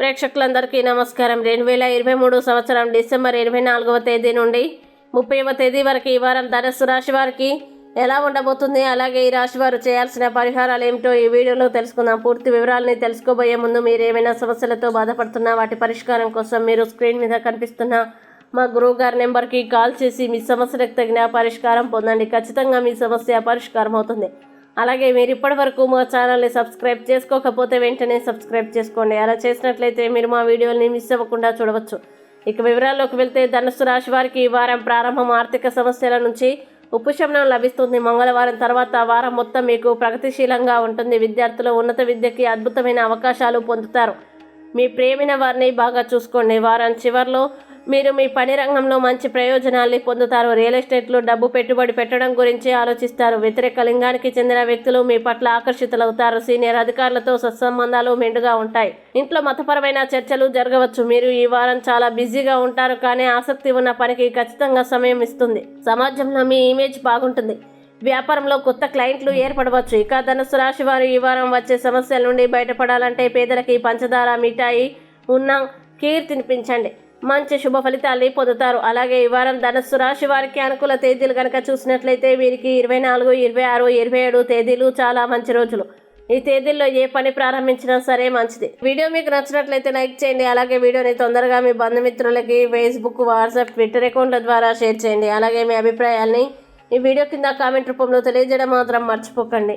ప్రేక్షకులందరికీ నమస్కారం. రెండు వేల ఇరవై మూడు సంవత్సరం డిసెంబర్ ఇరవై నాలుగవ తేదీ నుండి ముప్పైవ తేదీ వరకు ఈ వారం ధనస్సు రాశి వారికి ఎలా ఉండబోతుంది? అలాగే ఈ రాశి వారు చేయాల్సిన పరిహారాలు ఏమిటో ఈ వీడియోలో తెలుసుకుందాం. పూర్తి వివరాలని తెలుసుకోబోయే ముందు మీరు ఏమైనా సమస్యలతో బాధపడుతున్నా వాటి పరిష్కారం కోసం మీరు స్క్రీన్ మీద కనిపిస్తున్న మా గురువు గారి నెంబర్కి కాల్ చేసి మీ సమస్యలకు తగిన పరిష్కారం పొందండి. ఖచ్చితంగా మీ సమస్య పరిష్కారం అవుతుంది. అలాగే మీరు ఇప్పటి వరకు మా ఛానల్ని సబ్స్క్రైబ్ చేసుకోకపోతే వెంటనే సబ్స్క్రైబ్ చేసుకోండి. అలా చేసినట్లయితే మీరు మా వీడియోని మిస్ అవ్వకుండా చూడవచ్చు. ఇక వివరాల్లోకి వెళ్తే ధనుసు రాశి వారికి ఈ వారం ప్రారంభం ఆర్థిక సమస్యల నుంచి ఉపశమనం లభిస్తుంది. మంగళవారం తర్వాత వారం మొత్తం మీకు ప్రగతిశీలంగా ఉంటుంది. విద్యార్థులు ఉన్నత విద్యకి అద్భుతమైన అవకాశాలు పొందుతారు. మీ ప్రేమిన వారిని బాగా చూసుకోండి. వారం చివరిలో మీరు మీ పని రంగంలో మంచి ప్రయోజనాల్ని పొందుతారు. రియల్ ఎస్టేట్లో డబ్బు పెట్టుబడి పెట్టడం గురించి ఆలోచిస్తారు. వ్యతిరేక లింగానికి చెందిన వ్యక్తులు మీ పట్ల ఆకర్షితులవుతారు. సీనియర్ అధికారులతో సత్సంబంధాలు మెండుగా ఉంటాయి. ఇంట్లో మతపరమైన చర్చలు జరగవచ్చు. మీరు ఈ వారం చాలా బిజీగా ఉంటారు కానీ ఆసక్తి ఉన్న పనికి ఖచ్చితంగా సమయం ఇస్తుంది. సమాజంలో మీ ఇమేజ్ బాగుంటుంది. వ్యాపారంలో కొత్త క్లయింట్లు ఏర్పడవచ్చు. ఇక ధనుసు రాశి వారు ఈ వారం వచ్చే సమస్యల నుండి బయటపడాలంటే పేదలకి పంచదార మిఠాయి ఉన్న కీర్ తినిపించండి మంచి శుభ ఫలితాల్ని పొందుతారు. అలాగే ఈ వారం ధనస్సు రాశి వారికి అనుకూల తేదీలు కనుక చూసినట్లయితే వీరికి ఇరవై నాలుగు ఇరవై ఆరు ఇరవై ఏడు తేదీలు చాలా మంచి రోజులు. ఈ తేదీల్లో ఏ పని ప్రారంభించినా సరే మంచిది. వీడియో మీకు నచ్చినట్లయితే లైక్ చేయండి. అలాగే వీడియోని తొందరగా మీ బంధుమిత్రులకి ఫేస్బుక్ వాట్సాప్ ట్విట్టర్ అకౌంట్ల ద్వారా షేర్ చేయండి. అలాగే మీ అభిప్రాయాల్ని ఈ వీడియో కింద కామెంట్ రూపంలో తెలియజేయడం మాత్రం మర్చిపోకండి.